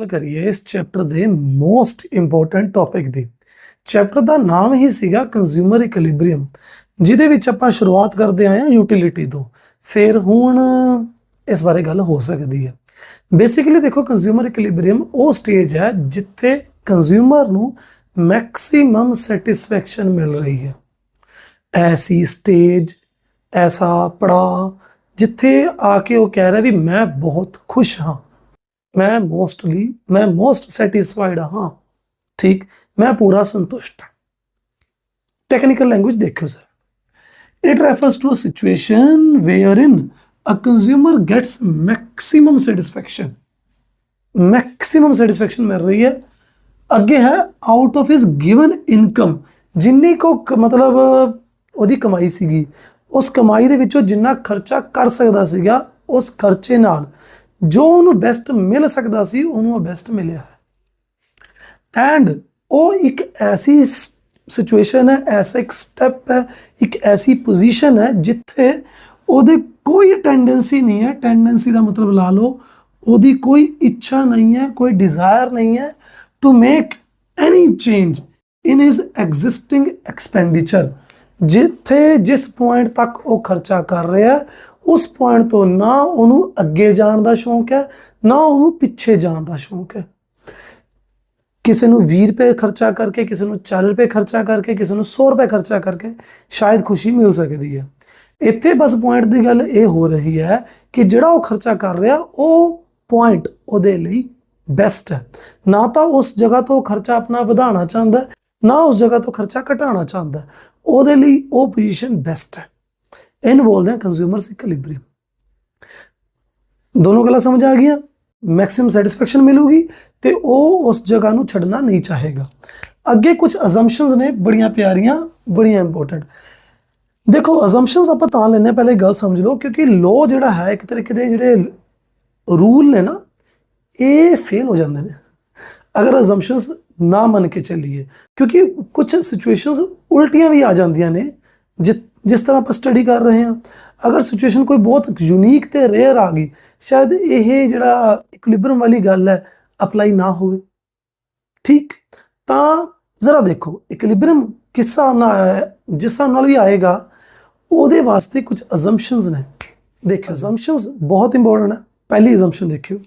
ਗੱਲ ਕਰੀਏ ਇਸ ਚੈਪਟਰ ਦੇ ਮੋਸਟ ਇੰਪੋਰਟੈਂਟ ਟੌਪਿਕ ਦੀ। ਚੈਪਟਰ ਦਾ ਨਾਮ ਹੀ ਸੀਗਾ ਕੰਜ਼ਿਊਮਰ ਇਕੁਇਲਿਬ੍ਰੀਅਮ ਜਿਹਦੇ ਵਿੱਚ ਆਪਾਂ ਸ਼ੁਰੂਆਤ ਕਰਦੇ ਆਏ ਹਾਂ ਯੂਟਿਲਿਟੀ ਤੋਂ। ਫਿਰ ਹੁਣ ਇਸ ਬਾਰੇ ਗੱਲ ਹੋ ਸਕਦੀ ਹੈ। ਬੇਸਿਕਲੀ ਦੇਖੋ ਕੰਜ਼ਿਊਮਰ ਇਕੁਇਲਿਬ੍ਰੀਅਮ ਉਹ ਸਟੇਜ ਹੈ ਜਿੱਥੇ ਕੰਜ਼ਿਊਮਰ ਨੂੰ ਮੈਕਸਿਮਮ ਸੈਟੀਸਫੈਕਸ਼ਨ ਮਿਲ ਰਹੀ ਹੈ। ਐਸੀ ਸਟੇਜ ਐਸਾ ਪੜਾ ਜਿੱਥੇ ਆ ਕੇ ਉਹ ਕਹਿ ਰਿਹਾ ਵੀ ਮੈਂ ਬਹੁਤ ਖੁਸ਼ ਹਾਂ। ਮੈਂ ਮੋਸਟਲੀ ਮੈਂ ਮੋਸਟ ਸੈਟੀਸਫਾਈਡ ਹਾਂ। ਠੀਕ? ਮੈਂ ਪੂਰਾ ਸੰਤੁਸ਼ਟ ਹਾਂ ਟੈਕਨੀਕਲ ਲੈਂਗੁਏਜ ਦੇਖਿਓ sir it refers to a situation where a consumer gets maximum satisfaction maximum satisfaction ਮਿਲ ਰਹੀ ਹੈ। ਅੱਗੇ ਹੈ out of his given income ਜਿੰਨੀ ਕੋ, ਮਤਲਬ ਉਹਦੀ ਕਮਾਈ ਸੀਗੀ, ਉਸ ਕਮਾਈ ਦੇ ਵਿੱਚੋਂ ਜਿੰਨਾ ਖਰਚਾ ਕਰ ਸਕਦਾ ਸੀਗਾ, ਉਸ ਖਰਚੇ ਨਾਲ। ਜੋ ਉਹਨੂੰ ਬੈਸਟ ਮਿਲ ਸਕਦਾ ਸੀ, ਉਹਨੂੰ ਉਹ ਬੈਸਟ ਮਿਲਿਆ ਹੈ। ਐਂਡ ਉਹ ਇੱਕ ਐਸੀ ਸਿਚੁਏਸ਼ਨ ਹੈ, ਐਸਾ ਇੱਕ ਸਟੈਪ ਹੈ, ਇੱਕ ਐਸੀ ਪੋਜੀਸ਼ਨ ਹੈ ਜਿੱਥੇ ਉਹਦੇ ਕੋਈ ਟੈਂਡੈਂਸੀ ਨਹੀਂ ਹੈ। ਟੈਂਡੈਂਸੀ ਦਾ ਮਤਲਬ ਲਾ ਲਓ, ਉਹਦੀ ਕੋਈ ਇੱਛਾ ਨਹੀਂ ਹੈ, ਕੋਈ ਡਿਜ਼ਾਇਰ ਨਹੀਂ ਹੈ to make any change in his existing expenditure ਜਿੱਥੇ ਜਿਸ ਪੁਆਇੰਟ ਤੱਕ ਉਹ ਖਰਚਾ ਕਰ ਰਿਹਾ ਉਸ ਪੁਆਇੰਟ ਤੋਂ ਨਾ ਉਹਨੂੰ ਅੱਗੇ ਜਾਣ ਦਾ ਸ਼ੌਂਕ ਹੈ, ਨਾ ਉਹਨੂੰ ਪਿੱਛੇ ਜਾਣ ਦਾ ਸ਼ੌਂਕ ਹੈ। ਕਿਸੇ ਨੂੰ 20 ਰੁਪਏ ਖਰਚਾ ਕਰਕੇ, ਕਿਸੇ ਨੂੰ 40 ਰੁਪਏ ਖਰਚਾ ਕਰਕੇ, ਕਿਸੇ ਨੂੰ 100 ਰੁਪਏ ਖਰਚਾ ਕਰਕੇ ਸ਼ਾਇਦ ਖੁਸ਼ੀ ਮਿਲ ਸਕਦੀ ਹੈ। ਇੱਥੇ ਬਸ ਪੁਆਇੰਟ ਦੀ ਗੱਲ ਇਹ ਹੋ ਰਹੀ ਹੈ ਕਿ ਜਿਹੜਾ ਉਹ ਖਰਚਾ ਕਰ ਰਿਹਾ, ਉਹ ਪੁਆਇੰਟ ਉਹਦੇ ਲਈ ਬੈਸਟ ਹੈ। ਨਾ ਤਾਂ ਉਸ ਜਗ੍ਹਾ ਤੋਂ ਖਰਚਾ ਆਪਣਾ ਵਧਾਉਣਾ ਚਾਹੁੰਦਾ, ਨਾ ਉਸ ਜਗ੍ਹਾ ਤੋਂ ਖਰਚਾ ਘਟਾਉਣਾ ਚਾਹੁੰਦਾ। ਉਹਦੇ ਲਈ ਉਹ ਪੋਜੀਸ਼ਨ ਬੈਸਟ ਹੈ। ਇਹਨੂੰ ਬੋਲਦੇ ਹਾਂ ਕੰਜ਼ਿਊਮਰ ਇਕੁਇਲਿਬ੍ਰੀਅਮ ਦੋਨੋਂ ਗੱਲਾਂ ਸਮਝ ਆ ਗਈਆਂ? ਮੈਕਸਿਮਮ ਸੈਟੀਸਫੈਕਸ਼ਨ ਮਿਲੂਗੀ ਤੇ ਉਹ ਉਸ ਜਗ੍ਹਾ ਨੂੰ ਛੱਡਣਾ ਨਹੀਂ ਚਾਹੇਗਾ। ਅੱਗੇ ਕੁਝ ਅਜ਼ੰਪਸ਼ਨਸ ਨੇ, ਬੜੀਆਂ ਪਿਆਰੀਆਂ, ਬੜੀਆਂ ਇੰਪੋਰਟੈਂਟ ਦੇਖੋ ਅਜ਼ੰਪਸ਼ਨਸ ਆਪਾਂ ਤਾਂ ਲੈਣੇ ਪਹਿਲੇ ਗੱਲ ਸਮਝ ਲਓ, ਕਿਉਂਕਿ ਲੋ ਜਿਹੜਾ ਹੈ, ਇੱਕ ਤਰੀਕੇ ਦੇ ਜਿਹੜੇ ਰੂਲ ਨੇ ਨਾ, ਇਹ ਫੇਲ ਹੋ ਜਾਂਦੇ ਨੇ। ਅਗਰ ਅਜ਼ੰਪਸ਼ਨਸ ਨਾ ਮੰਨ ਕੇ ਚੱਲੀਏ, ਕਿਉਂਕਿ ਕੁਝ ਸਿਚੁਏਸ਼ਨਸ ਉਲਟੀਆਂ ਵੀ ਆ ਜਾਂਦੀਆਂ ਨੇ ਜਿ- ਜਿਸ ਤਰ੍ਹਾਂ ਆਪਾਂ ਸਟੱਡੀ ਕਰ ਰਹੇ ਹਾਂ, ਅਗਰ ਸਿਚੁਏਸ਼ਨ ਕੋਈ ਬਹੁਤ ਯੂਨੀਕ ਤੇ ਰੇਅਰ ਆ ਗਈ, ਸ਼ਾਇਦ ਇਹ ਜਿਹੜਾ ਇਕੁਇਲਿਬ੍ਰੀਅਮ ਵਾਲੀ ਗੱਲ ਹੈ ਅਪਲਾਈ ਨਾ ਹੋਵੇ। ਠੀਕ? ਤਾਂ ਜ਼ਰਾ ਦੇਖੋ ਇਕੁਇਲਿਬ੍ਰੀਅਮ ਕਿਸ ਹਿਸਾਬ ਨਾਲ ਆਇਆ ਹੈ, ਜਿਸ ਹਿਸਾਬ ਨਾਲ ਵੀ ਆਏਗਾ, ਉਹਦੇ ਵਾਸਤੇ ਕੁਝ ਅਜ਼ੰਪਸ਼ਨਸ ਨੇ। ਦੇਖੋ ਅਜ਼ੰਪਸ਼ਨਸ ਬਹੁਤ ਇੰਪੋਰਟੈਂਟ ਹੈ। ਪਹਿਲੀ ਅਜ਼ੰਪਸ਼ਨ ਦੇਖਿਓ।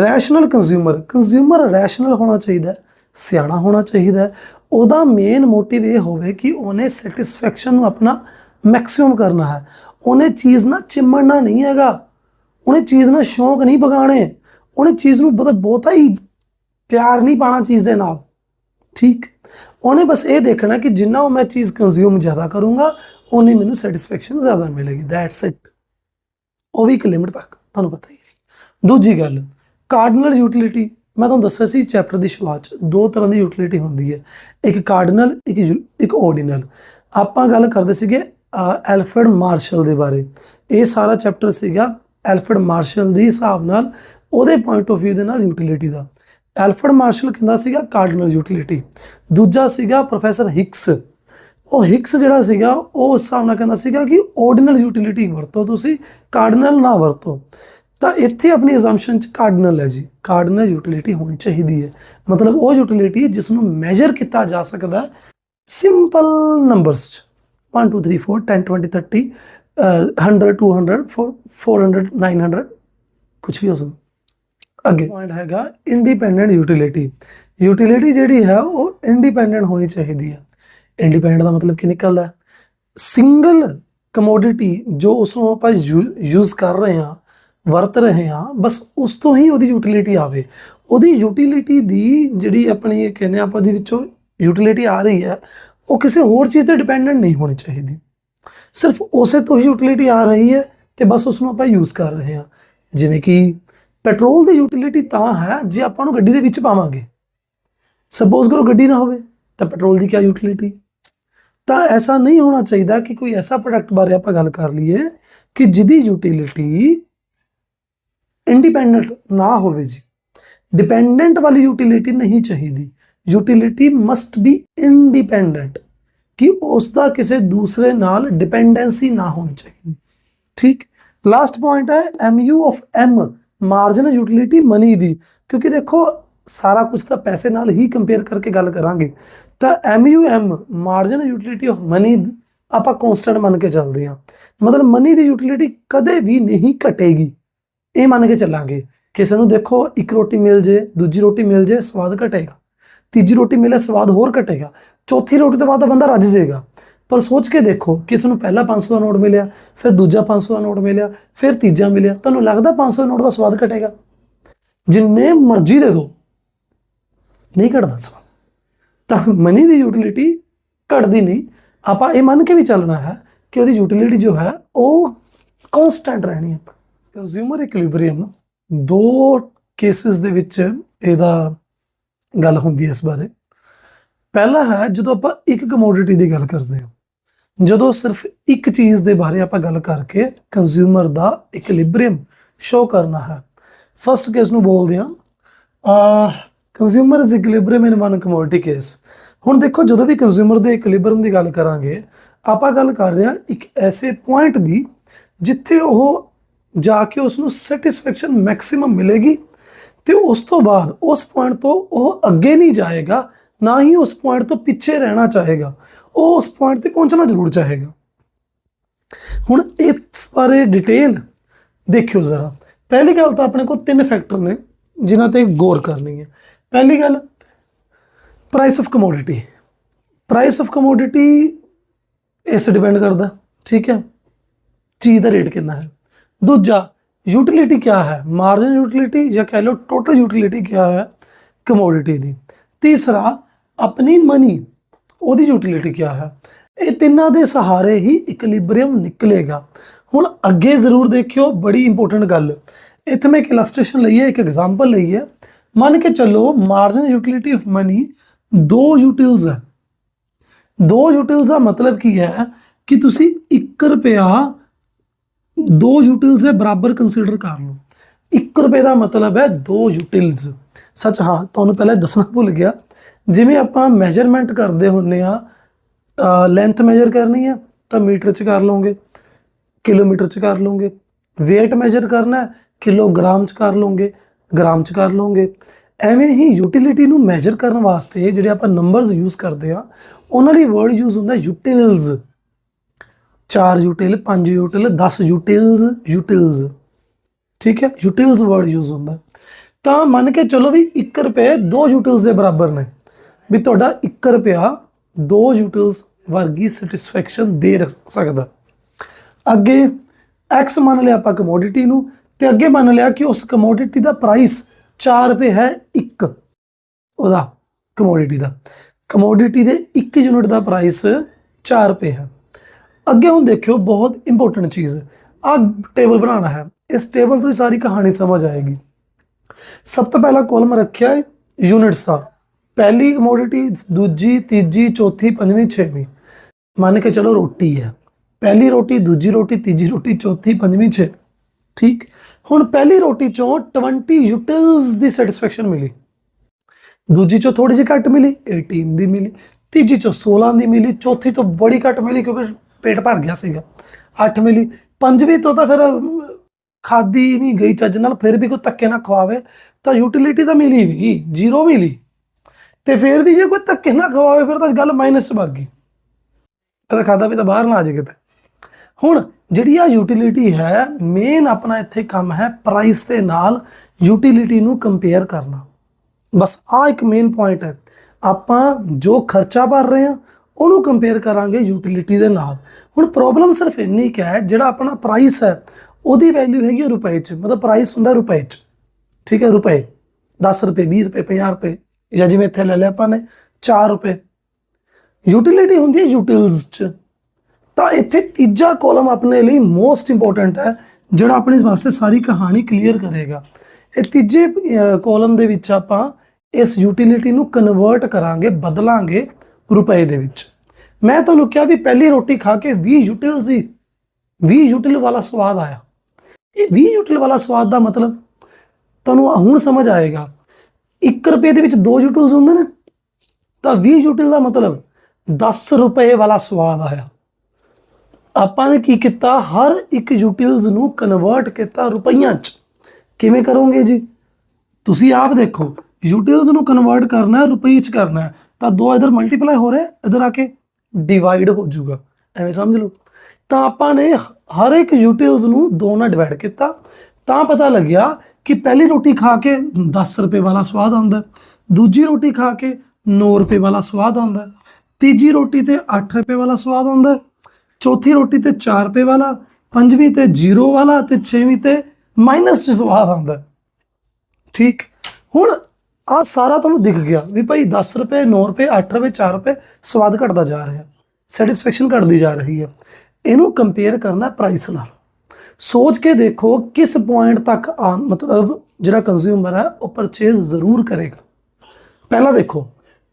ਰੈਸ਼ਨਲ ਕੰਜ਼ਿਊਮਰ ਕੰਜ਼ਿਊਮਰ ਰੈਸ਼ਨਲ ਹੋਣਾ ਚਾਹੀਦਾ ਹੈ। ਸਿਆਣਾ ਹੋਣਾ ਚਾਹੀਦਾ ਉਹਦਾ ਮੇਨ ਮੋਟਿਵ ਇਹ ਹੋਵੇ ਕਿ ਉਹਨੇ ਸੈਟੀਸਫੈਕਸ਼ਨ ਨੂੰ ਆਪਣਾ ਮੈਕਸਿਮਮ ਕਰਨਾ ਹੈ। ਉਹਨੇ ਚੀਜ਼ ਨਾਲ ਚਿੰਮੜਨਾ ਨਹੀਂ ਹੈਗਾ। ਉਹਨੇ ਚੀਜ਼ ਨਾਲ ਸ਼ੌਂਕ ਨਹੀਂ ਪਗਾਣੇ ਉਹਨੇ ਚੀਜ਼ ਨੂੰ ਬਹੁਤ ਬਹੁਤਾ ਹੀ ਪਿਆਰ ਨਹੀਂ ਪਾਣਾ ਚੀਜ਼ ਦੇ ਨਾਲ। ਠੀਕ? ਉਹਨੇ ਬਸ ਇਹ ਦੇਖਣਾ ਕਿ ਜਿੰਨਾ ਉਹ ਮੈਂ ਚੀਜ਼ ਕੰਜ਼ਿਊਮ ਜ਼ਿਆਦਾ ਕਰੂੰਗਾ ਉਨੀ ਮੈਨੂੰ ਸੈਟੀਸਫੈਕਸ਼ਨ ਜ਼ਿਆਦਾ ਮਿਲੇਗੀ। ਦੈਟਸ ਇਟ ਉਹ ਵੀ ਇੱਕ ਲਿਮਿਟ ਤੱਕ। ਤੁਹਾਨੂੰ ਪਤਾ ਹੀ ਹੈ। ਦੂਜੀ ਗੱਲ ਕਾਰਡਨਲ ਯੂਟਿਲਿਟੀ ਮੈਂ ਤੁਹਾਨੂੰ ਦੱਸਿਆ ਸੀ ਚੈਪਟਰ ਦੀ ਸ਼ੁਰੂਆਤ 'ਚ ਦੋ ਤਰ੍ਹਾਂ ਦੀ ਯੂਟਿਲਿਟੀ ਹੁੰਦੀ ਹੈ, ਇੱਕ ਕਾਰਡਨਲ ਇੱਕ ਯੂ- ਇੱਕ ਆਰਡੀਨਲ ਆਪਾਂ ਗੱਲ ਕਰਦੇ ਸੀਗੇ ਐਲਫਰਡ ਮਾਰਸ਼ਲ ਦੇ ਬਾਰੇ। ਇਹ ਸਾਰਾ ਚੈਪਟਰ ਸੀਗਾ ਐਲਫਰਡ ਮਾਰਸ਼ਲ ਦੇ ਹਿਸਾਬ ਨਾਲ, ਉਹਦੇ ਪੁਆਇੰਟ ਆਫ View ਦੇ ਨਾਲ ਯੂਟਿਲਿਟੀ ਦਾ। ਐਲਫਰਡ ਮਾਰਸ਼ਲ ਕਹਿੰਦਾ ਸੀਗਾ? ਕਾਰਡੀਨਲ ਯੂਟਿਲਿਟੀ ਦੂਜਾ ਸੀਗਾ ਪ੍ਰੋਫੈਸਰ ਹਿਕਸ ਉਹ ਹਿਕਸ ਜਿਹੜਾ ਸੀਗਾ, ਉਹ ਉਸ ਹਿਸਾਬ ਨਾਲ ਕਹਿੰਦਾ ਸੀਗਾ ਕਿ ਆਰਡੀਨਲ ਯੂਟਿਲਿਟੀ ਵਰਤੋ ਤੁਸੀਂ ਕਾਰਡਨਲ ਨਾ ਵਰਤੋ। ਤਾਂ ਇੱਥੇ ਆਪਣੀ ਅਸੰਪਸ਼ਨ ਚ ਕਾਰਡਨਲ ਹੈ ਜੀ। ਕਾਰਡਨਲ ਯੂਟਿਲਿਟੀ ਹੋਣੀ ਚਾਹੀਦੀ ਹੈ। ਮਤਲਬ ਉਹ ਯੂਟਿਲਿਟੀ ਜਿਸ ਨੂੰ ਮੈਜ਼ਰ ਕੀਤਾ ਜਾ ਸਕਦਾ ਸਿੰਪਲ ਨੰਬਰਸ ਚ। 1 2 3 4 10 20 30 ਅਹ 100 200 4 400 900 ਕੁਝ ਵੀ ਹੋ ਸਕਦਾ। ਅੱਗੇ ਪੁਆਇੰਟ ਹੈਗਾ ਇੰਡੀਪੈਂਡੈਂਟ ਯੂਟਿਲਿਟੀ ਯੂਟਿਲਿਟੀ ਜਿਹੜੀ ਹੈ ਉਹ ਇੰਡੀਪੈਂਡੈਂਟ ਹੋਣੀ ਚਾਹੀਦੀ ਹੈ। ਇੰਡੀਪੈਂਡੈਂਟ ਦਾ ਮਤਲਬ ਕੀ ਨਿਕਲਦਾ ਸਿੰਗਲ ਕਮੋਡਿਟੀ ਜੋ ਉਸ ਨੂੰ ਆਪਾਂ ਯੂਜ਼ ਕਰ ਰਹੇ ਹਾਂ ਵਰਤ ਰਹੇ ਹਾਂ, ਬਸ ਉਸ ਤੋਂ ਹੀ ਉਹਦੀ ਯੂਟਿਲਿਟੀ ਆਵੇ। ਉਹਦੀ ਯੂਟਿਲਿਟੀ ਦੀ ਜਿਹੜੀ ਆਪਣੀ ਇਹ ਕਹਿੰਦੇ ਆਪਾਂ ਦੇ ਵਿੱਚੋਂ ਯੂਟਿਲਿਟੀ ਆ ਰਹੀ ਹੈ, ਉਹ ਕਿਸੇ ਹੋਰ ਚੀਜ਼ ਤੇ ਡਿਪੈਂਡੈਂਟ ਨਹੀਂ ਹੋਣੀ ਚਾਹੀਦੀ। ਸਿਰਫ ਉਸੇ ਤੋਂ ਹੀ ਯੂਟਿਲਿਟੀ ਆ ਰਹੀ ਹੈ ਤੇ ਬਸ ਉਸ ਨੂੰ ਆਪਾਂ ਯੂਜ਼ ਕਰ ਰਹੇ ਹਾਂ। ਜਿਵੇਂ ਕਿ ਪੈਟਰੋਲ ਦੀ ਯੂਟਿਲਿਟੀ ਤਾਂ ਹੈ, ਜੇ ਆਪਾਂ ਨੂੰ ਗੱਡੀ ਦੇ ਵਿੱਚ ਪਾਵਾਂਗੇ। ਸਪੋਜ਼ ਕਰੋ ਗੱਡੀ ਨਾ ਹੋਵੇ, ਤਾਂ ਪੈਟਰੋਲ ਦੀ ਕੀ ਯੂਟਿਲਿਟੀ ਤਾਂ ਐਸਾ ਨਹੀਂ ਹੋਣਾ ਚਾਹੀਦਾ ਕਿ ਕੋਈ ਐਸਾ ਪ੍ਰੋਡਕਟ ਬਾਰੇ ਆਪਾਂ ਗੱਲ ਕਰ ਲਈਏ ਕਿ ਜਿਹਦੀ ਯੂਟਿਲਿਟੀ ਇੰਡੀਪੈਂਡੈਂਟ ਨਾ ਹੋਵੇ ਜੀ। ਡਿਪੈਂਡੈਂਟ ਵਾਲੀ ਯੂਟੀਲਿਟੀ ਨਹੀਂ ਚਾਹੀਦੀ। ਯੂਟੀਲਿਟੀ ਮਸਟ ਬੀ ਇੰਡੀਪੈਂਡੈਂਟ ਕਿ ਉਸ ਦਾ ਕਿਸੇ ਦੂਸਰੇ ਨਾਲ ਡਿਪੈਂਡੈਂਸੀ ਨਾ ਹੋਣੀ ਚਾਹੀਦੀ। ਠੀਕ? ਲਾਸਟ ਪੁਆਇੰਟ ਹੈ M U of M marginal utility money ਦੀ। ਕਿਉਂਕਿ ਦੇਖੋ, ਸਾਰਾ ਕੁਝ ਤਾਂ ਪੈਸੇ ਨਾਲ ਹੀ ਕੰਪੇਅਰ ਕਰਕੇ ਗੱਲ ਕਰਾਂਗੇ। ਤਾਂ M U M marginal utility of money ਆਪਾਂ ਕਨਸਟੈਂਟ ਮੰਨ ਕੇ ਚੱਲਦੇ ਹਾਂ। ਮਤਲਬ ਮਨੀ ਦੀ ਯੂਟੀਲਿਟੀ ਕਦੇ ਵੀ ਨਹੀਂ ਘਟੇਗੀ। ਇਹ ਮੰਨ ਕੇ ਚੱਲਾਂਗੇ, ਕਿਸੇ ਨੂੰ ਦੇਖੋ ਇੱਕ ਰੋਟੀ ਮਿਲ ਜੇ, ਦੂਜੀ ਰੋਟੀ ਮਿਲ ਜੇ, ਸਵਾਦ ਘਟੇਗਾ। ਤੀਜੀ ਰੋਟੀ ਮਿਲੇ, ਸਵਾਦ ਹੋਰ ਘਟੇਗਾ। ਚੌਥੀ ਰੋਟੀ ਤੋਂ ਬਾਅਦ ਤਾਂ ਬੰਦਾ ਰੱਜ ਜਾਏਗਾ ਪਰ ਸੋਚ ਕੇ ਦੇਖੋ, ਕਿਸੇ ਨੂੰ ਪਹਿਲਾ 500 ਦਾ ਨੋਟ ਮਿਲਿਆ, ਫਿਰ ਦੂਜਾ 500 ਦਾ ਨੋਟ ਮਿਲਿਆ, ਫਿਰ ਤੀਜਾ ਮਿਲਿਆ, ਤੁਹਾਨੂੰ ਲੱਗਦਾ 500 ਦੇ ਨੋਟ ਦਾ ਸਵਾਦ ਘਟੇਗਾ? ਜਿੰਨੇ ਮਰਜ਼ੀ ਦੇ ਦਿਓ, ਨਹੀਂ ਘਟਦਾ ਸਵਾਦ। ਤਾਂ ਮਨੀ ਦੀ ਯੂਟਿਲਿਟੀ ਘਟਦੀ ਨਹੀਂ। ਆਪਾਂ ਇਹ ਮੰਨ ਕੇ ਵੀ ਚੱਲਣਾ ਹੈ ਕਿ ਉਹਦੀ ਯੂਟਿਲਿਟੀ ਜੋ ਹੈ, ਉਹ ਕਨਸਟੈਂਟ ਰਹਿਣੀ ਹੈ। ਕੰਜ਼ਿਊਮਰ ਇਕੁਇਲਿਬ੍ਰੀਅਮ ਦੋ ਕੇਸਿਸ ਦੇ ਵਿੱਚ ਇਹਦਾ ਗੱਲ ਹੁੰਦੀ ਹੈ ਇਸ ਬਾਰੇ। ਪਹਿਲਾ ਹੈ, ਜਦੋਂ ਆਪਾਂ ਇੱਕ ਕਮੋਡਿਟੀ ਦੀ ਗੱਲ ਕਰਦੇ ਹਾਂ, ਜਦੋਂ ਸਿਰਫ ਇੱਕ ਚੀਜ਼ ਦੇ ਬਾਰੇ ਆਪਾਂ ਗੱਲ ਕਰਕੇ ਕੰਜ਼ਿਊਮਰ ਦਾ ਇਕੁਇਲਿਬ੍ਰੀਅਮ ਸ਼ੋ ਕਰਨਾ ਹੈ। ਫਰਸਟ ਕੇਸ ਨੂੰ ਬੋਲਦੇ ਹਾਂ consumer is equilibrium in one commodity case ਹੁਣ ਦੇਖੋ, ਜਦੋਂ ਵੀ ਕੰਜ਼ਿਊਮਰ ਦੇ ਇਕੁਇਲਿਬ੍ਰੀਅਮ ਦੀ ਗੱਲ ਕਰਾਂਗੇ, ਆਪਾਂ ਗੱਲ ਕਰ ਰਹੇ ਹਾਂ ਇੱਕ ਐਸੇ ਪੁਆਇੰਟ ਦੀ ਜਿੱਥੇ ਉਹ ਜਾ ਕੇ ਉਸ ਨੂੰ ਸੈਟੀਸਫੈਕਸ਼ਨ ਮੈਕਸਿਮਮ ਮਿਲੇਗੀ ਤੇ ਉਸ ਤੋਂ ਬਾਅਦ ਉਸ ਪੁਆਇੰਟ ਤੋਂ ਉਹ ਅੱਗੇ ਨਹੀਂ ਜਾਏਗਾ, ਨਾ ਹੀ ਉਸ ਪੁਆਇੰਟ ਤੋਂ ਪਿੱਛੇ ਰਹਿਣਾ ਚਾਹੇਗਾ। ਉਹ ਉਸ ਪੁਆਇੰਟ ਤੇ ਪਹੁੰਚਣਾ ਜ਼ਰੂਰ ਚਾਹੇਗਾ। ਹੁਣ ਇਸ ਬਾਰੇ ਡਿਟੇਲ ਦੇਖਿਓ ਜ਼ਰਾ। ਪਹਿਲੀ ਗੱਲ ਤਾਂ ਆਪਣੇ ਕੋਲ ਤਿੰਨ ਫੈਕਟਰ ਨੇ, ਜਿਨ੍ਹਾਂ ਤੇ ਗੌਰ ਕਰਨੀ ਹੈ। ਪਹਿਲੀ ਗੱਲ price of commodity price of commodity ਇਸ ਡਿਪੈਂਡ ਕਰਦਾ, ਠੀਕ ਹੈ? ਚੀਜ਼ ਦਾ ਰੇਟ ਕਿੰਨਾ ਹੈ? ਦੂਜਾ ਯੂਟਿਲਿਟੀ ਕਿਆ ਹੈ? ਮਾਰਜਨ ਯੂਟਿਲਿਟੀ ਜਾਂ ਕਹਿ ਲਓ ਟੋਟਲ ਯੂਟਿਲਿਟੀ ਕਿਆ ਹੈ? ਕਮੋਡਿਟੀ ਦੀ। ਤੀਸਰਾ, ਆਪਣੀ ਮਨੀ ਉਹਦੀ ਯੂਟਿਲਿਟੀ ਕਿਆ ਹੈ? ਇਹ ਤਿੰਨਾਂ ਦੇ ਸਹਾਰੇ ਹੀ ਇਕੁਇਲਿਬ੍ਰੀਅਮ ਨਿਕਲੇਗਾ। ਹੁਣ ਅੱਗੇ ਜ਼ਰੂਰ ਦੇਖਿਓ, ਬੜੀ ਇੰਪੋਰਟੈਂਟ ਗੱਲ। ਇੱਥੇ ਮੈਂ ਇੱਕ ਇਲਸਟ੍ਰੇਸ਼ਨ ਲਈ ਹੈ, ਇੱਕ ਐਗਜ਼ਾਮਪਲ ਲਈ ਹੈ। ਮੰਨ ਕੇ ਚੱਲੋ ਮਾਰਜਨ ਯੂਟਿਲਿਟੀ ਆਫ ਮਨੀ ਦੋ ਯੂਟਿਲਸ ਹੈ। ਦੋ ਯੂਟਿਲਸ ਦਾ ਮਤਲਬ ਕੀ ਹੈ? ਕਿ ਤੁਸੀਂ 1 ਰੁਪਿਆ ਦੋ ਯੂਟਿਲਸ ਦੇ ਬਰਾਬਰ ਕੰਸੀਡਰ ਕਰ ਲਓ। 1 ਰੁਪਏ ਦਾ ਮਤਲਬ ਹੈ ਦੋ ਯੂਟਿਲਸ ਸੱਚ, ਹਾਂ, ਤੁਹਾਨੂੰ ਪਹਿਲਾਂ ਦੱਸਣਾ ਭੁੱਲ ਗਿਆ। ਜਿਵੇਂ ਆਪਾਂ ਮੈਜ਼ਰਮੈਂਟ ਕਰਦੇ ਹੁੰਨੇ ਆ ਲੈਂਥ ਮੈਜ਼ਰ ਕਰਨੀ ਹੈ, ਤਾਂ ਮੀਟਰ ਚ ਕਰ ਲਓਗੇ, ਕਿਲੋਮੀਟਰ ਚ ਕਰ ਲਓਗੇ। weight ਮੈਜ਼ਰ ਕਰਨਾ ਹੈ, ਕਿਲੋਗ੍ਰਾਮ ਚ ਕਰ ਲਓਗੇ, ਗ੍ਰਾਮ ਚ ਕਰ ਲਓਗੇ। ਐਵੇਂ ਹੀ ਯੂਟਿਲਿਟੀ ਨੂੰ ਮੈਜ਼ਰ ਕਰਨ ਵਾਸਤੇ ਜਿਹੜੇ ਆਪਾਂ ਨੰਬਰਸ ਯੂਜ਼ ਕਰਦੇ ਆ ਉਹਨਾਂ ਲਈ ਵਰਡ ਯੂਜ਼ ਹੁੰਦਾ ਯੂਟਿਲਸ ਚਾਰ ਯੂਟਿਲ ਪੰਜ ਯੂਟਿਲ 10 ਯੂਟਿਲਸ ਯੂਟਿਲਸ ਠੀਕ ਹੈ? ਯੂਟਿਲਸ ਵਰਡ ਯੂਜ਼ ਹੁੰਦਾ। ਤਾਂ ਮੰਨ ਕੇ ਚਲੋ ਵੀ 1 ਰੁਪਏ 2 ਯੂਟਿਲਸ ਦੇ ਬਰਾਬਰ ਨੇ। ਵੀ ਤੁਹਾਡਾ 1 ਰੁਪਿਆ 2 ਯੂਟਿਲਸ ਵਰਗੀ ਸੈਟੀਸਫੈਕਸ਼ਨ ਦੇ ਰੱਖ ਸਕਦਾ। ਅੱਗੇ x ਮੰਨ ਲਿਆ ਆਪਾਂ ਕਮੋਡਿਟੀ ਨੂੰ ਤੇ ਅੱਗੇ ਮੰਨ ਲਿਆ ਕਿ ਉਸ ਕਮੋਡਿਟੀ ਦਾ ਪ੍ਰਾਈਸ 4 ਰੁਪਏ ਹੈ 1 ਉਹਦਾ ਕਮੋਡਿਟੀ ਦਾ। ਕਮੋਡਿਟੀ ਦੇ 1 ਯੂਨਿਟ ਦਾ ਪ੍ਰਾਈਸ 4 ਰੁਪਏ ਹੈ। ਅੱਗੇ ਹੁਣ ਦੇਖਿਓ, ਬਹੁਤ ਇੰਪੋਰਟੈਂਟ ਚੀਜ਼ ਆ ਟੇਬਲ ਬਣਾਉਣਾ ਹੈ। ਇਸ ਟੇਬਲ ਤੋਂ ਹੀ ਸਾਰੀ ਕਹਾਣੀ ਸਮਝ ਆਏਗੀ। ਸਭ ਤੋਂ ਪਹਿਲਾ ਕਾਲਮ ਰੱਖਿਆ ਹੈ ਯੂਨਿਟਸ ਦਾ। ਪਹਿਲੀ ਕਮੋਡਿਟੀ ਦੂਜੀ, ਤੀਜੀ, ਚੌਥੀ, ਪੰਜਵੀਂ, ਛੇਵੀਂ। ਮੰਨ ਕੇ ਚਲੋ ਰੋਟੀ ਹੈ। ਪਹਿਲੀ ਰੋਟੀ, ਦੂਜੀ ਰੋਟੀ, ਤੀਜੀ ਰੋਟੀ, ਚੌਥੀ, ਪੰਜਵੀਂ ਛੇ ਠੀਕ? ਹੁਣ ਪਹਿਲੀ ਰੋਟੀ ਚੋਂ 20 ਯੂਟਿਲਸ ਦੀ ਸੈਟੀਸਫੈਕਸ਼ਨ ਮਿਲੀ। ਦੂਜੀ ਚੋਂ ਥੋੜੀ ਜਿਹੀ ਘੱਟ ਮਿਲੀ 18 ਦੀ ਮਿਲੀ, ਤੀਜੀ ਚੋਂ 16 ਦੀ ਮਿਲੀ, ਚੌਥੀ ਤੋਂ ਬੜੀ ਘੱਟ ਮਿਲੀ ਕਿਉਂਕਿ ਪੇਟ ਭਰ ਗਿਆ ਸੀਗਾ। 8 ਮਿਲੀ ਪੰਜਵੀਂ ਤੋਂ ਤਾਂ ਫਿਰ ਖਾਦੀ ਨਹੀਂ ਗਈ ਚੱਜ ਨਾਲ, ਫਿਰ ਵੀ ਕੋਈ ਧੱਕੇ ਨਾ ਖਵਾਵੇ, ਤਾਂ ਯੂਟਿਲਿਟੀ ਤਾਂ ਮਿਲੀ ਨਹੀਂ ਜ਼ੀਰੋ ਮਿਲੀ। ਤੇ ਫਿਰ ਵੀ ਜੇ ਕੋਈ ਧੱਕੇ ਨਾ ਖਵਾਵੇ, ਫਿਰ ਤਾਂ ਗੱਲ ਮਾਈਨਸ ਚ ਵਗ ਗਈ। ਤਾਂ ਖਾਦਾ ਵੀ ਤਾਂ ਬਾਹਰ ਨਾ ਆ ਜੇ ਕਿਤੇ। ਹੁਣ ਜਿਹੜੀ ਆ ਯੂਟਿਲਿਟੀ ਹੈ ਮੇਨ ਆਪਣਾ ਇੱਥੇ ਕੰਮ ਹੈ ਪ੍ਰਾਈਸ ਦੇ ਨਾਲ ਯੂਟਿਲਿਟੀ ਨੂੰ ਕੰਪੇਅਰ ਕਰਨਾ। ਬਸ ਆ ਇੱਕ ਮੇਨ ਪੁਆਇੰਟ ਹੈ। ਆਪਾਂ ਜੋ ਖਰਚਾ ਭਰ ਰਹੇ ਹਾਂ ਉਹਨੂੰ ਕੰਪੇਅਰ ਕਰਾਂਗੇ ਯੂਟਿਲਿਟੀ ਦੇ ਨਾਲ। ਹੁਣ ਪ੍ਰੋਬਲਮ ਸਿਰਫ ਇੰਨੀ ਕਿ ਹੈ, ਜਿਹੜਾ ਆਪਣਾ ਪ੍ਰਾਈਸ ਹੈ, ਉਹਦੀ ਵੈਲਿਊ ਹੈਗੀ ਹੈ ਰੁਪਏ 'ਚ। ਮਤਲਬ ਪ੍ਰਾਈਸ ਹੁੰਦਾ ਰੁਪਏ 'ਚ। ਠੀਕ ਹੈ, ਰੁਪਏ। 10 ਰੁਪਏ 20 ਰੁਪਏ 50 ਰੁਪਏ। ਜਾਂ ਜਿਵੇਂ ਇੱਥੇ ਲੈ ਲਿਆ ਆਪਾਂ ਨੇ 4 ਰੁਪਏ। ਯੂਟਿਲਿਟੀ ਹੁੰਦੀ ਹੈ ਯੂਟਿਲਸ 'ਚ। ਤਾਂ ਇੱਥੇ ਤੀਜਾ ਕਾਲਮ ਆਪਣੇ ਲਈ ਮੋਸਟ ਇੰਪੋਰਟੈਂਟ ਹੈ, ਜਿਹੜਾ ਆਪਣੇ ਵਾਸਤੇ ਸਾਰੀ ਕਹਾਣੀ ਕਲੀਅਰ ਕਰੇਗਾ। ਇਹ ਤੀਜੇ ਕਾਲਮ ਦੇ ਵਿੱਚ ਆਪਾਂ ਇਸ ਯੂਟਿਲਿਟੀ ਨੂੰ ਕਨਵਰਟ ਕਰਾਂਗੇ, ਬਦਲਾਂਗੇ। ਰੁਪਏ ਦੇ ਵਿੱਚ। ਮੈਂ ਤੁਹਾਨੂੰ ਕਿਹਾ ਵੀ ਪਹਿਲੀ ਰੋਟੀ ਖਾ ਕੇ 20 ਯੂਟਿਲ ਸੀ। 20 ਯੂਟਿਲ ਵਾਲਾ ਸਵਾਦ ਆਇਆ। ਇਹ 20 ਯੂਟਿਲ ਵਾਲਾ ਸਵਾਦ ਦਾ ਮਤਲਬ ਤੁਹਾਨੂੰ ਹੁਣ ਸਮਝ ਆਏਗਾ। 1 ਰੁਪਏ ਦੇ ਵਿੱਚ 2 ਯੂਟਿਲਸ ਹੁੰਦੇ ਨੇ। ਤਾਂ 20 ਯੂਟਿਲ ਦਾ ਮਤਲਬ 10 ਰੁਪਏ ਵਾਲਾ ਸਵਾਦ ਆਇਆ। ਆਪਾਂ ਨੇ ਕੀ ਕੀਤਾ? ਹਰ ਇੱਕ ਯੂਟਿਲਸ ਨੂੰ ਕਨਵਰਟ ਕੀਤਾ ਰੁਪਈਆਂ 'ਚ। ਕਿਵੇਂ ਕਰੋਗੇ ਜੀ? ਤੁਸੀਂ ਆਪ ਦੇਖੋ। ਯੂਟਿਲਸ ਨੂੰ ਕਨਵਰਟ ਕਰਨਾ ਹੈ ਰੁਪਏ ਚ ਕਰਨਾ। ਹੈ ਤਾਂ ਦੋ ਇਧਰ ਮਲਟੀਪਲਾਈ ਹੋ ਰਿਹਾ, ਇਧਰ ਆ ਕੇ ਡਿਵਾਈਡ ਹੋ ਜਾਊਗਾ। ਐਵੇਂ ਸਮਝ ਲਓ। ਤਾਂ ਆਪਾਂ ਨੇ ਹਰ ਇੱਕ ਯੂਟਿਲਸ ਨੂੰ ਦੋ ਨਾਲ ਡਿਵਾਈਡ ਕੀਤਾ। ਤਾਂ ਪਤਾ ਲੱਗਿਆ ਕਿ ਪਹਿਲੀ ਰੋਟੀ ਖਾ ਕੇ 10 ਰੁਪਏ ਵਾਲਾ ਸਵਾਦ ਆਉਂਦਾ ਦੂਜੀ ਰੋਟੀ ਖਾ ਕੇ 9 ਰੁਪਏ ਵਾਲਾ ਸਵਾਦ ਆਉਂਦਾ ਤੀਜੀ ਰੋਟੀ ਤੇ 8 ਰੁਪਏ ਵਾਲਾ ਸਵਾਦ ਆਉਂਦਾ ਚੌਥੀ ਰੋਟੀ ਤੇ 4 ਰੁਪਏ ਵਾਲਾ, ਪੰਜਵੀਂ ਤੇ 0 ਵਾਲਾ ਤੇ ਛੇਵੀਂ ਤੇ ਮਾਈਨਸ ਚ ਸਵਾਦ ਆਉਂਦਾ ਠੀਕ। ਹੁਣ ਆ ਸਾਰਾ ਤੁਹਾਨੂੰ ਦਿਖ ਗਿਆ ਵੀ ਭਾਈ 10 ਰੁਪਏ 9 ਰੁਪਏ 8 ਰੁਪਏ 4 ਰੁਪਏ ਸਵਾਦ ਘਟਦਾ ਜਾ ਰਿਹਾ। ਸੈਟੀਸਫੈਕਸ਼ਨ ਘਟਦੀ ਜਾ ਰਹੀ ਹੈ। ਇਹਨੂੰ ਕੰਪੇਅਰ ਕਰਨਾ ਪ੍ਰਾਈਸ ਨਾਲ। ਸੋਚ ਕੇ ਦੇਖੋ ਕਿਸ ਪੁਆਇੰਟ ਤੱਕ ਆ ਮਤਲਬ ਜਿਹੜਾ ਕੰਜ਼ਿਊਮਰ ਹੈ ਉਹ ਪਰਚੇਸ ਜ਼ਰੂਰ ਕਰੇਗਾ। ਪਹਿਲਾਂ ਦੇਖੋ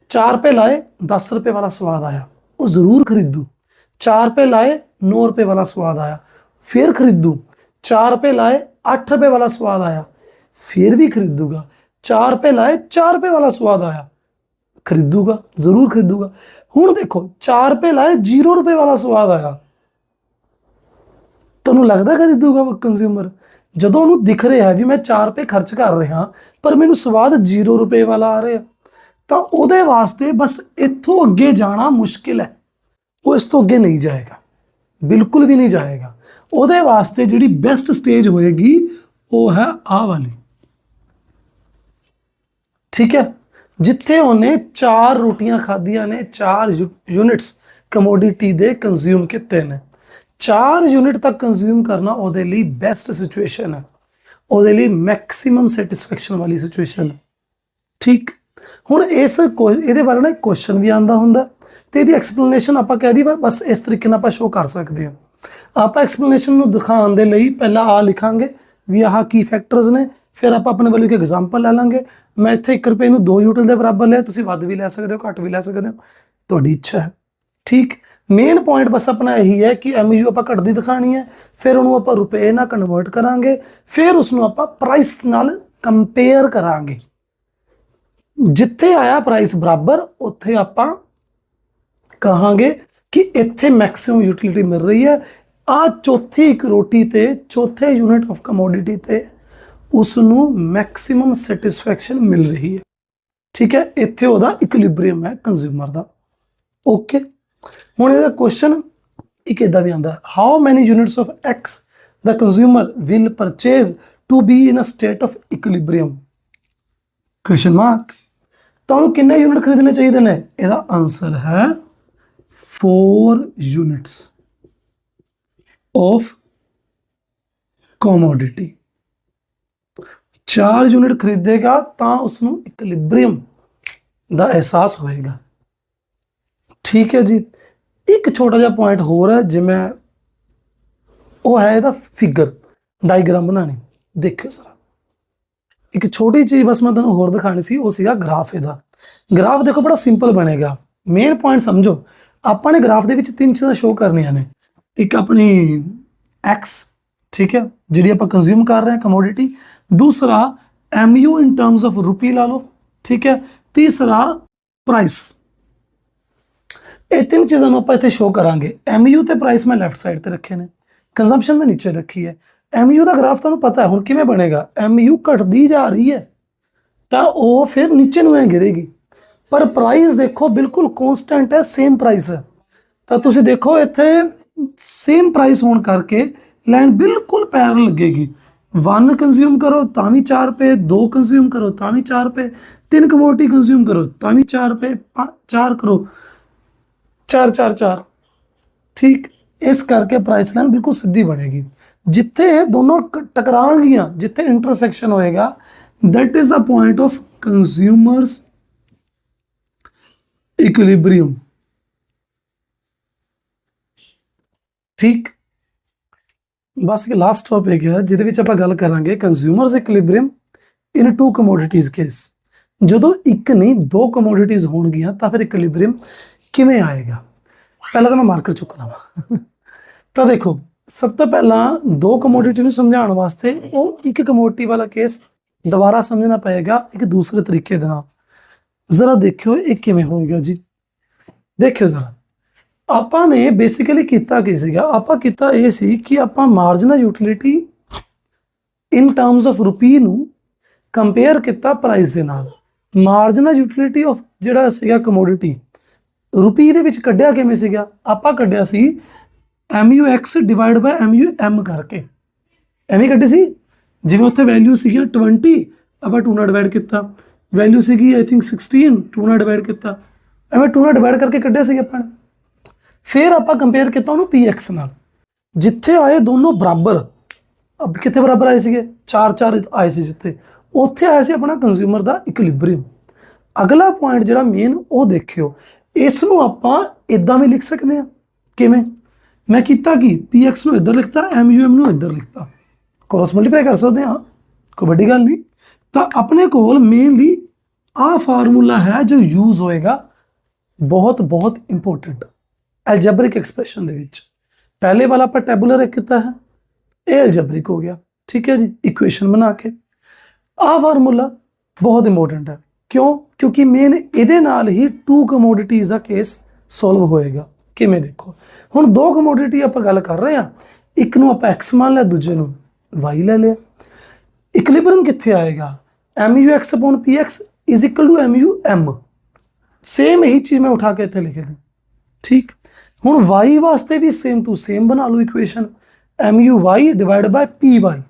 4 ਰੁਪਏ ਲਾਏ 10 ਰੁਪਏ ਵਾਲਾ ਸਵਾਦ ਆਇਆ, ਉਹ ਜ਼ਰੂਰ ਖਰੀਦੂ। 4 ਰੁਪਏ ਲਾਏ 9 ਰੁਪਏ ਵਾਲਾ ਸਵਾਦ ਆਇਆ, ਫਿਰ ਖਰੀਦੂ। 4 ਰੁਪਏ ਲਾਏ 8 ਰੁਪਏ ਵਾਲਾ ਸਵਾਦ ਆਇਆ, ਫਿਰ ਵੀ ਖਰੀਦੂਗਾ। 4 ਰੁਪਏ ਲਾਏ 4 ਰੁਪਏ ਵਾਲਾ ਸਵਾਦ ਆਇਆ। ਖਰੀਦੂਗਾ, ਜ਼ਰੂਰ ਖਰੀਦੂਗਾ। ਹੁਣ ਦੇਖੋ 4 ਰੁਪਏ ਲਾਏ 0 ਰੁਪਏ ਵਾਲਾ ਸਵਾਦ ਆਇਆ। ਤੁਹਾਨੂੰ ਲੱਗਦਾ ਖਰੀਦੂਗਾ ਕੰਜ਼ਿਊਮਰ ਜਦੋਂ ਉਹਨੂੰ ਦਿਖ ਰਿਹਾ ਵੀ ਮੈਂ 4 ਰੁਪਏ ਖਰਚ ਕਰ ਰਿਹਾ, ਪਰ ਮੈਨੂੰ ਸਵਾਦ 0 ਰੁਪਏ ਵਾਲਾ ਆ ਰਿਹਾ, ਤਾਂ ਉਹਦੇ ਵਾਸਤੇ ਬਸ ਇੱਥੋਂ ਅੱਗੇ ਜਾਣਾ ਮੁਸ਼ਕਿਲ ਹੈ। ਉਹ ਇਸ ਤੋਂ ਅੱਗੇ ਨਹੀਂ ਜਾਏਗਾ। ਬਿਲਕੁਲ ਵੀ ਨਹੀਂ ਜਾਏਗਾ। ਉਹਦੇ ਵਾਸਤੇ ਜਿਹੜੀ ਬੈਸਟ ਸਟੇਜ ਹੋਏਗੀ, ਉਹ ਹੈ ਆਹ ਵਾਲੀ। ਠੀਕ ਹੈ? ਜਿੱਥੇ ਉਹਨੇ ਚਾਰ ਰੋਟੀਆਂ ਖਾਧੀਆਂ ਨੇ, ਚਾਰ ਯੂਨਿਟਸ ਕਮੋਡਿਟੀ ਦੇ ਕੰਜ਼ਿਊਮ ਕੀਤੇ ਨੇ। ਚਾਰ ਯੂਨਿਟ ਤੱਕ ਕੰਜ਼ਿਊਮ ਕਰਨਾ ਉਹਦੇ ਲਈ ਬੈਸਟ ਸਿਚੁਏਸ਼ਨ ਹੈ। ਉਹਦੇ ਲਈ ਮੈਕਸਿਮਮ ਸੈਟੀਸਫੈਕਸ਼ਨ ਵਾਲੀ ਸਿਚੁਏਸ਼ਨ ਹੈ। ਠੀਕ? ਹੁਣ ਇਸ ਕੁ- ਇਹਦੇ ਬਾਰੇ ਨਾ ਇੱਕ ਕੁਐਸਚਨ ਵੀ ਆਂਦਾ ਹੁੰਦਾ ਤੇ ਇਹਦੀ ਐਕਸਪਲੇਨੇਸ਼ਨ ਆਪਾਂ ਕਹਿ ਦੀ ਬਸ ਇਸ ਤਰੀਕੇ ਨਾਲ ਆਪਾਂ ਸ਼ੋ ਕਰ ਸਕਦੇ ਹਾਂ। ਆਪਾਂ ਐਕਸਪਲੇਨੇਸ਼ਨ ਨੂੰ ਦਿਖਾਉਣ ਦੇ ਲਈ ਪਹਿਲਾਂ ਆ ਲਿਖਾਂਗੇ। ਵੀ ਆਹ ਕੀ ਫੈਕਟਰਸ ਨੇ, ਫਿਰ ਆਪਾਂ ਆਪਣੇ ਵੱਲੋਂ ਇੱਕ ਐਗਜ਼ਾਮਪਲ ਲੈ ਲਾਂਗੇ। ਮੈਂ ਇੱਥੇ 1 ਰੁਪਏ ਨੂੰ 2 ਯੂਟਿਲ ਦੇ ਬਰਾਬਰ ਲਿਆ, ਤੁਸੀਂ ਵੱਧ ਵੀ ਲੈ ਸਕਦੇ ਹੋ, ਘੱਟ ਵੀ ਲੈ ਸਕਦੇ ਹੋ। ਤੁਹਾਡੀ ਇੱਛਾ ਹੈ। ਠੀਕ? ਮੇਨ ਪੁਆਇੰਟ ਬਸ ਆਪਣਾ ਇਹੀ ਹੈ ਕਿ ਐਮਯੂ ਆਪਾਂ ਘਟਦੀ ਦਿਖਾਣੀ ਹੈ, ਫਿਰ ਉਹਨੂੰ ਆਪਾਂ ਰੁਪਏ ਨਾਲ ਕਨਵਰਟ ਕਰਾਂਗੇ, ਫਿਰ ਉਸ ਨੂੰ ਆਪਾਂ ਪ੍ਰਾਈਸ ਨਾਲ ਕੰਪੇਅਰ ਕਰਾਂਗੇ। ਜਿੱਥੇ ਆਇਆ ਪ੍ਰਾਈਸ ਬਰਾਬਰ, ਉੱਥੇ ਆਪਾਂ ਕਹਾਂਗੇ ਕਿ ਇੱਥੇ ਮੈਕਸਿਮਮ ਯੂਟਿਲਿਟੀ ਮਿਲ ਰਹੀ ਹੈ ਆ ਚੌਥੀ ਇੱਕ ਰੋਟੀ ਤੇ ਚੌਥੇ ਯੂਨਿਟ ਆਫ ਕਮੋਡਿਟੀ ਤੇ ਉਸ ਨੂੰ ਮੈਕਸਿਮਮ ਸੈਟੀਸਫੈਕਸ਼ਨ ਮਿਲ ਰਹੀ ਹੈ। ਠੀਕ ਹੈ, ਇੱਥੇ ਉਹਦਾ ਇਕੁਇਲਿਬ੍ਰੀਅਮ ਹੈ ਕੰਜ਼ਿਊਮਰ ਦਾ। ਓਕੇ ਹੁਣ ਇਹਦਾ ਕੁਐਸਚਨ ਇੱਕ ਇਦਾਂ ਵੀ ਆਂਦਾ how many units of X the consumer will purchase to be in a state of equilibrium question mark ਤੁਹਾਨੂੰ ਕਿੰਨੇ ਯੂਨਿਟ ਖਰੀਦਣੇ ਚਾਹੀਦੇ ਨੇ? ਇਹਦਾ ਆਨਸਰ ਹੈ 4 ਯੂਨਿਟਸ ਆਫ commodity 4 ਯੂਨਿਟ ਖਰੀਦੇਗਾ ਤਾਂ ਉਸ ਨੂੰ ਇਕੁਇਲਿਬ੍ਰੀਅਮ ਦਾ ਅਹਿਸਾਸ ਹੋਏਗਾ। ਠੀਕ ਹੈ ਜੀ। ਇੱਕ ਛੋਟਾ ਜਿਹਾ ਪੁਆਇੰਟ ਹੋਰ ਹੈ ਜਿਵੇਂ ਉਹ ਹੈ ਇਹਦਾ ਫਿਗਰ ਡਾਇਗਰਾਮ ਬਣਾਣੀ ਦੇਖਿਓ ਸਰ ਇੱਕ ਛੋਟੀ ਚੀਜ਼ ਬਸ ਮੈਂ ਤੁਹਾਨੂੰ ਹੋਰ ਦਿਖਾਣੀ ਸੀ, ਉਹ ਸੀਗਾ ਗ੍ਰਾਫ ਇਹਦਾ। ਗ੍ਰਾਫ ਦੇਖੋ ਬੜਾ ਸਿੰਪਲ ਬਣੇਗਾ। ਮੇਨ ਪੁਆਇੰਟ ਸਮਝੋ, ਆਪਾਂ ਨੇ ਗ੍ਰਾਫ ਦੇ ਵਿੱਚ ਤਿੰਨ ਚੀਜ਼ਾਂ ਸ਼ੋ ਕਰਨੀਆਂ ਨੇ। ਇੱਕ ਆਪਣੀ ਐਕਸ ਠੀਕ ਹੈ, ਜਿਹੜੀ ਆਪਾਂ ਕੰਜ਼ਿਊਮ ਕਰ ਰਹੇ ਹਾਂ ਕਮੋਡਿਟੀ ਦੂਸਰਾ mu in terms of rupee ਲਾ ਲਓ, ਠੀਕ ਹੈ। ਤੀਸਰਾ ਪ੍ਰਾਈਸ ਇਹ ਤਿੰਨ ਚੀਜ਼ਾਂ ਨੂੰ ਆਪਾਂ ਇੱਥੇ ਸ਼ੋ ਕਰਾਂਗੇ। Mu ਤੇ ਪ੍ਰਾਈਸ ਮੈਂ ਲੈਫਟ ਸਾਈਡ ਤੇ ਰੱਖੇ ਨੇ। ਕੰਜ਼ੰਪਸ਼ਨ ਮੈਂ ਨੀਚੇ ਰੱਖੀ ਹੈ। Mu ਦਾ ਗ੍ਰਾਫ ਤੁਹਾਨੂੰ ਪਤਾ ਹੈ, ਹੁਣ ਕਿਵੇਂ ਬਣੇਗਾ? Mu ਘਟਦੀ ਜਾ ਰਹੀ ਹੈ, ਤਾਂ ਉਹ ਫਿਰ ਨੀਚੇ ਨੂੰ ਐ ਗਿਰੇਗੀ। ਪਰ ਪ੍ਰਾਈਸ ਦੇਖੋ, ਬਿਲਕੁਲ ਕਨਸਟੈਂਟ ਹੈ ਸੇਮ ਪ੍ਰਾਈਸ ਹੈ ਤਾਂ ਤੁਸੀਂ ਦੇਖੋ ਇੱਥੇ ਸੇਮ ਪ੍ਰਾਈਸ ਹੋਣ ਕਰਕੇ ਲਾਈਨ ਬਿਲਕੁਲ ਪੈਰਲ ਲੱਗੇਗੀ। 1 ਕੰਜ਼ਿਊਮ ਕਰੋ, ਤਾਂ ਵੀ 4 ਰੁਪਏ 2 ਕੰਜ਼ਿਊਮ ਕਰੋ, ਤਾਂ ਵੀ 4 ਰੁਪਏ 3 ਕਮੋਡਿਟੀ ਕੰਜ਼ਿਊਮ ਕਰੋ, ਤਾਂ ਵੀ 4 ਰੁਪਏ 4 ਕਰੋ। 4 4 4 ਠੀਕ, ਇਸ ਕਰਕੇ ਪ੍ਰਾਈਸ ਲਾਈਨ ਬਿਲਕੁਲ ਸਿੱਧੀ ਬਣੇਗੀ। ਜਿੱਥੇ ਇਹ ਦੋਨੋਂ ਕ- ਟਕਰਾਉਣਗੀਆਂ ਜਿੱਥੇ ਇੰਟਰਸੈਕਸ਼ਨ ਹੋਏਗਾ, that is the point of consumers equilibrium ਠੀਕ। ਬਸ ਇਹ ਲਾਸਟ ਟੌਪਿਕ ਹੈ, ਜਿਹਦੇ ਵਿੱਚ ਆਪਾਂ ਗੱਲ ਕਰਾਂਗੇ consumers equilibrium in two commodities case ਜਦੋਂ ਇੱਕ ਨਹੀਂ, ਦੋ ਕਮੋਡਿਟੀਜ਼ ਹੋਣਗੀਆਂ, ਤਾਂ ਫਿਰ ਇਕੁਇਲਿਬ੍ਰੀਅਮ ਕਿਵੇਂ ਆਏਗਾ? ਪਹਿਲਾਂ ਤਾਂ ਮੈਂ ਮਾਰਕਰ ਚੁੱਕ ਲਵਾਂ ਤਾਂ ਦੇਖੋ, ਸਭ ਤੋਂ ਪਹਿਲਾਂ ਦੋ ਕਮੋਡਿਟੀ ਨੂੰ ਸਮਝਾਉਣ ਵਾਸਤੇ ਉਹ ਇੱਕ ਕਮੋਡਿਟੀ ਵਾਲਾ ਕੇਸ ਦੁਬਾਰਾ ਸਮਝਣਾ ਪਏਗਾ ਇੱਕ ਦੂਸਰੇ ਤਰੀਕੇ ਦੇ ਨਾਲ। ਜ਼ਰਾ ਦੇਖਿਓ ਇਹ ਕਿਵੇਂ ਹੋਏਗਾ ਜੀ। ਦੇਖਿਓ ਜ਼ਰਾ। ਆਪਾਂ ਨੇ ਬੇਸਿਕਲੀ ਕੀਤਾ ਕੀ ਸੀਗਾ? ਆਪਾਂ ਕੀਤਾ ਇਹ ਸੀ ਕਿ ਆਪਾਂ marginal utility in terms of rupee ਨੂੰ ਕੰਪੇਅਰ ਕੀਤਾ ਪ੍ਰਾਈਸ ਦੇ ਨਾਲ। ਮਾਰਜਨਲ ਯੂਟਿਲਿਟੀ ਆਫ ਜਿਹੜਾ ਸੀਗਾ ਕਮੋਡਿਟੀ ਰੁਪੀ ਦੇ ਵਿੱਚ ਕੱਢਿਆ ਕਿਵੇਂ ਸੀਗਾ? ਆਪਾਂ ਕੱਢਿਆ ਸੀ MUX ਡਿਵਾਈਡ ਬਾਈ MUM ਕਰਕੇ। ਐਵੇਂ ਕੱਢੀ ਸੀ? ਜਿਵੇਂ ਉੱਥੇ ਵੈਲਿਊ ਸੀਗੀ 20 ਆਪਾਂ 2 ਨਾਲ ਡਿਵਾਈਡ ਕੀਤਾ। ਵੈਲਿਊ ਸੀਗੀ ਆਈ ਥਿੰਕ 16 2 ਨਾਲ ਡਿਵਾਈਡ ਕੀਤਾ। ਐਵੇਂ 2 ਨਾਲ ਡਿਵਾਈਡ ਕਰਕੇ ਕੱਢਿਆ ਸੀ ਆਪਾਂ ਨੇ। ਫਿਰ ਆਪਾਂ ਕੰਪੇਅਰ ਕੀਤਾ ਉਹਨੂੰ PX ਨਾਲ। ਜਿੱਥੇ ਆਏ ਦੋਨੋਂ ਬਰਾਬਰ, ਅਬ ਕਿੱਥੇ ਬਰਾਬਰ ਆਏ ਸੀਗੇ? 4 4 ਆਏ ਸੀ ਜਿੱਥੇ। ਉੱਥੇ ਆਇਆ ਸੀ ਆਪਣਾ ਕੰਜ਼ਿਊਮਰ ਦਾ ਇਕੁਇਲਿਬ੍ਰੀਅਮ ਅਗਲਾ ਪੁਆਇੰਟ ਜਿਹੜਾ ਮੇਨ ਉਹ ਦੇਖਿਓ। ਇਸ ਨੂੰ ਆਪਾਂ ਇਦਾਂ ਵੀ ਲਿਖ ਸਕਦੇ ਹਾਂ। ਕਿਵੇਂ? ਮੈਂ ਕੀਤਾ ਕੀ? Px ਨੂੰ ਇੱਧਰ ਲਿਖਤਾ mum ਨੂੰ ਇੱਧਰ ਲਿਖਤਾ। ਕ੍ਰੋਸ ਮਲਟੀਪਲਾਈ ਕਰ ਸਕਦੇ ਹਾਂ। ਕੋਈ ਵੱਡੀ ਗੱਲ ਨਹੀਂ। ਤਾਂ ਆਪਣੇ ਕੋਲ ਮੇਨਲੀ ਆਹ ਫਾਰਮੂਲਾ ਹੈ ਜੋ ਯੂਜ਼ ਹੋਏਗਾ। ਬਹੁਤ ਬਹੁਤ ਇੰਪੋਰਟੈਂਟ ਐਲਜੈਬਰਿਕ ਐਕਸਪ੍ਰੈਸ਼ਨ ਦੇ ਵਿੱਚ। ਪਹਿਲੇ ਵਾਲਾ ਆਪਾਂ ਟੈਬੂਲਰ ਇੱਕ ਕੀਤਾ ਹੈ। ਇਹ ਐਲਜੈਬਰਿਕ ਹੋ ਗਿਆ। ਠੀਕ ਹੈ ਜੀ? ਇਕੁਏਸ਼ਨ ਬਣਾ ਕੇ। ਆਹ ਫਾਰਮੂਲਾ ਬਹੁਤ ਇੰਪੋਰਟੈਂਟ ਹੈ। ਕਿਉਂ? ਕਿਉਂਕਿ ਮੇਨ ਇਹਦੇ ਨਾਲ ਹੀ ਟੂ ਕਮੋਡਿਟੀਜ਼ ਦਾ ਕੇਸ ਸੋਲਵ ਹੋਏਗਾ। ਕਿਵੇਂ ਦੇਖੋ? ਹੁਣ ਦੋ ਕਮੋਡਿਟੀ ਆਪਾਂ ਗੱਲ ਕਰ ਰਹੇ ਹਾਂ। ਇੱਕ ਨੂੰ ਆਪਾਂ x ਮੰਨ ਲਿਆ, ਦੂਜੇ ਨੂੰ y ਲੈ ਲਿਆ। ਇਕੁਇਲਿਬ੍ਰੀਅਮ ਕਿੱਥੇ ਆਏਗਾ? MUX PX MUM ਸੇਮ ਇਹੀ ਚੀਜ਼ ਮੈਂ ਉਠਾ ਕੇ ਇੱਥੇ ਲਿਖ ਦਿੱਤੀ ਠੀਕ? ਹੁਣ y ਵਾਸਤੇ ਵੀ ਸੇਮ ਟੂ ਸੇਮ ਬਣਾ ਲਓ equation MUY divide by PY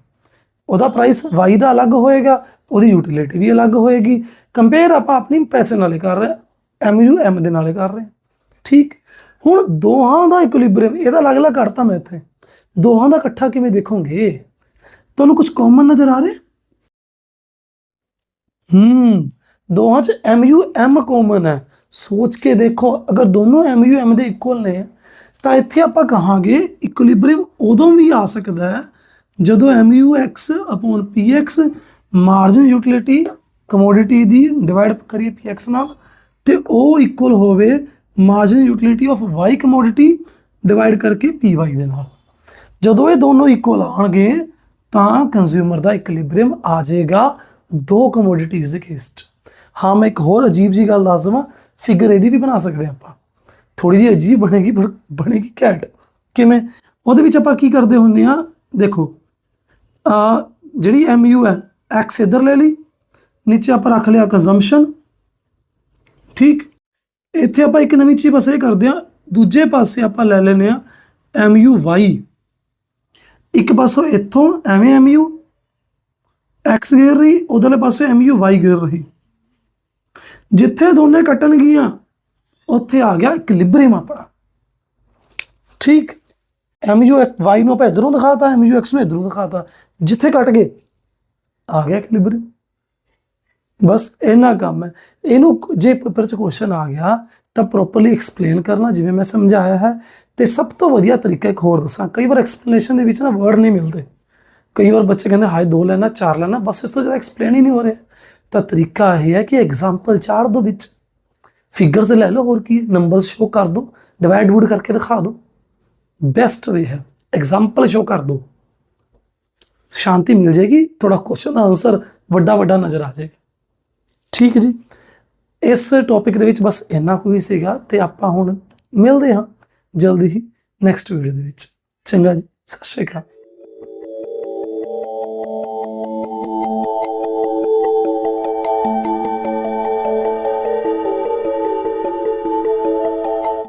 ਉਹਦਾ ਪ੍ਰਾਈਸ y ਦਾ ਅਲੱਗ ਹੋਏਗਾ, ਉਹਦੀ ਯੂਟਿਲਿਟੀ ਵੀ ਅਲੱਗ ਹੋਏਗੀ। ਕੰਪੇਅਰ ਆਪਾਂ ਆਪਣੀ ਪੈਸੇ ਨਾਲੇ ਕਰ ਰਹੇ ਹਾਂ MUM ਦੇ ਨਾਲੇ ਕਰ ਰਹੇ ਠੀਕ? ਹੁਣ ਦੋਹਾਂ ਦਾ ਇਕੁਇਲਿਬ੍ਰੀਅਮ ਇਹਦਾ ਅਲੱਗ-ਅਲੱਗ ਕਰਤਾ ਮੈਂ ਇੱਥੇ। ਦੋਹਾਂ ਦਾ ਇਕੱਠਾ ਕਿਵੇਂ ਦੇਖੋਗੇ? ਤੁਹਾਨੂੰ ਕੁਝ ਕਾਮਨ ਨਜ਼ਰ ਆ ਰਿਹਾ? ਹੂੰ, ਦੋਹਾਂ ਚ MUM ਕਾਮਨ ਹੈ। ਸੋਚ ਕੇ ਦੇਖੋ, ਅਗਰ ਦੋਨੋਂ MUM ਦੇ ਇਕੁਅਲ ਨੇ, ਤਾਂ ਇੱਥੇ ਆਪਾਂ ਕਹਾਂਗੇ ਇਕੁਇਲਿਬ੍ਰੀਅਮ ਉਦੋਂ ਵੀ ਆ ਸਕਦਾ ਹੈ ਜਦੋਂ MUX PX marginal utility commodity ਦੀ ਡਿਵਾਈਡ ਕਰੀਏ PX ਨਾਲ, ਤੇ ਉਹ ਇਕੁਅਲ ਹੋਵੇ marginal utility of Y commodity divide ਕਰਕੇ PY ਦੇ ਨਾਲ। ਜਦੋਂ ਇਹ ਦੋਨੋਂ ਇਕੁਅਲ ਆਣਗੇ ਤਾਂ ਕੰਜ਼ਿਊਮਰ ਦਾ ਇਕੁਇਲਿਬ੍ਰੀਅਮ ਆ ਜਾਏਗਾ ਦੋ ਕਮੋਡਿਟੀਜ਼ ਦੇ ਕੇਸ ਹਾਂ, ਮੈਂ ਇੱਕ ਹੋਰ ਅਜੀਬ ਜੀ ਗੱਲ ਦੱਸ ਦਵਾਂ ਫਿਗਰ ਇਹਦੀ ਵੀ ਬਣਾ ਸਕਦੇ ਹਾਂ ਆਪਾਂ। ਥੋੜੀ ਜਿਹੀ ਅਜੀਬ ਬਣੇਗੀ, ਪਰ ਬਣੇਗੀ ਘੈਂਟ। ਕਿਵੇਂ? ਉਹਦੇ ਵਿੱਚ ਆਪਾਂ ਕੀ ਕਰਦੇ ਹੁੰਨੇ ਆ ਦੇਖੋ ਆ ਜਿਹੜੀ ਯੂ ਹੈ, x ਇੱਧਰ ਲੈ ਲਈ, ਨੀਚੇ ਆਪਾਂ ਰੱਖ ਲਿਆ ਕੰਜ਼ੰਪਸ਼ਨ ਠੀਕ? ਇੱਥੇ ਆਪਾਂ ਇੱਕ ਨਵੀਂ ਚੀਜ਼ ਬਸ ਇਹ ਕਰਦੇ ਆ ਦੂਜੇ ਪਾਸੇ ਆਪਾਂ ਲੈ ਲੈਨੇ ਆ ਵਾਈ ਇੱਕ ਪਾਸੋਂ ਇੱਥੋਂ ਐਵੇਂ MU x ਗਿਰ ਰਹੀ ਉਧਰਲੇ ਪਾਸੇ ਐੱਮ ਯੂ ਵਾਈ ਗਿਰ ਰਹੀ। ਜਿੱਥੇ ਦੋਨੇ ਕੱਟਣਗੀਆਂ ਉੱਥੇ ਆ ਗਿਆ ਇਕਲਿਬ੍ਰੀਅਮ ਆਪਣਾ। ਠੀਕ? MU y ਨੂੰ ਆਪਾਂ ਇਧਰੋਂ ਦਿਖਾਤਾ MU x ਨੂੰ ਇਧਰੋਂ ਦਿਖਾਤਾ। ਜਿੱਥੇ ਕੱਟ ਗਏ, ਆ ਗਿਆ ਇਕਲਿਬ੍ਰੀਅਮ ਬਸ ਇੰਨਾ ਕੰਮ ਹੈ। ਇਹਨੂੰ ਜੇ ਪੇਪਰ 'ਚ ਕੁਐਸਚਨ ਆ ਗਿਆ, ਤਾਂ ਪ੍ਰੋਪਰਲੀ ਐਕਸਪਲੇਨ ਕਰਨਾ, ਜਿਵੇਂ ਮੈਂ ਸਮਝਾਇਆ ਹੈ। ਤੇ ਸਭ ਤੋਂ ਵਧੀਆ ਤਰੀਕਾ ਇੱਕ ਹੋਰ ਦੱਸਾਂ। ਕਈ ਵਾਰ ਐਕਸਪਲੇਨੇਸ਼ਨ ਦੇ ਵਿੱਚ ਨਾ ਵਰਡ ਨਹੀਂ ਮਿਲਦੇ। ਕਈ ਵਾਰ ਬੱਚੇ ਕਹਿੰਦੇ, ਹਾਏ, ਦੋ ਲੈਣਾ, ਚਾਰ ਲੈਣਾ, ਬਸ ਇਸ ਤੋਂ ਜ਼ਿਆਦਾ ਐਕਸਪਲੇਨ ਹੀ ਨਹੀਂ ਹੋ ਰਿਹਾ। ਤਾਂ ਤਰੀਕਾ ਇਹ ਹੈ ਕਿ ਐਗਜ਼ਾਮਪਲ ਚਾਰ ਦੇ ਵਿੱਚ। ਫਿਗਰਸ ਲੈ ਲਓ, ਹੋਰ ਕੀ ਨੰਬਰਸ ਸ਼ੋ ਕਰ ਦੋ ਡਿਵਾਈਡ ਵੁਡ ਕਰਕੇ ਦਿਖਾ ਦਿਓ ਬੈਸਟ ਵੇ ਹੈ ਐਗਜ਼ਾਮਪਲ ਸ਼ੋ ਕਰ ਦੋ। ਸ਼ਾਂਤੀ ਮਿਲ ਜਾਏਗੀ ਥੋੜਾ ਕੁਐਸਚਨ ਦਾ ਆਨਸਰ ਵੱਡਾ ਵੱਡਾ ਨਜ਼ਰ ਆ ਜਾਏਗਾ। ਠੀਕ ਜੀ। ਇਸ ਟੌਪਿਕ ਦੇ ਵਿੱਚ ਬਸ ਇੰਨਾ ਕੁ ਹੀ ਸੀਗਾ ਤੇ ਆਪਾਂ ਹੁਣ ਮਿਲਦੇ ਹਾਂ ਜਲਦੀ ਹੀ ਨੈਕਸਟ ਵੀਡੀਓ ਦੇ ਵਿੱਚ। ਚੰਗਾ ਜੀ, ਸਤਿ ਸ਼੍ਰੀ ਅਕਾਲ।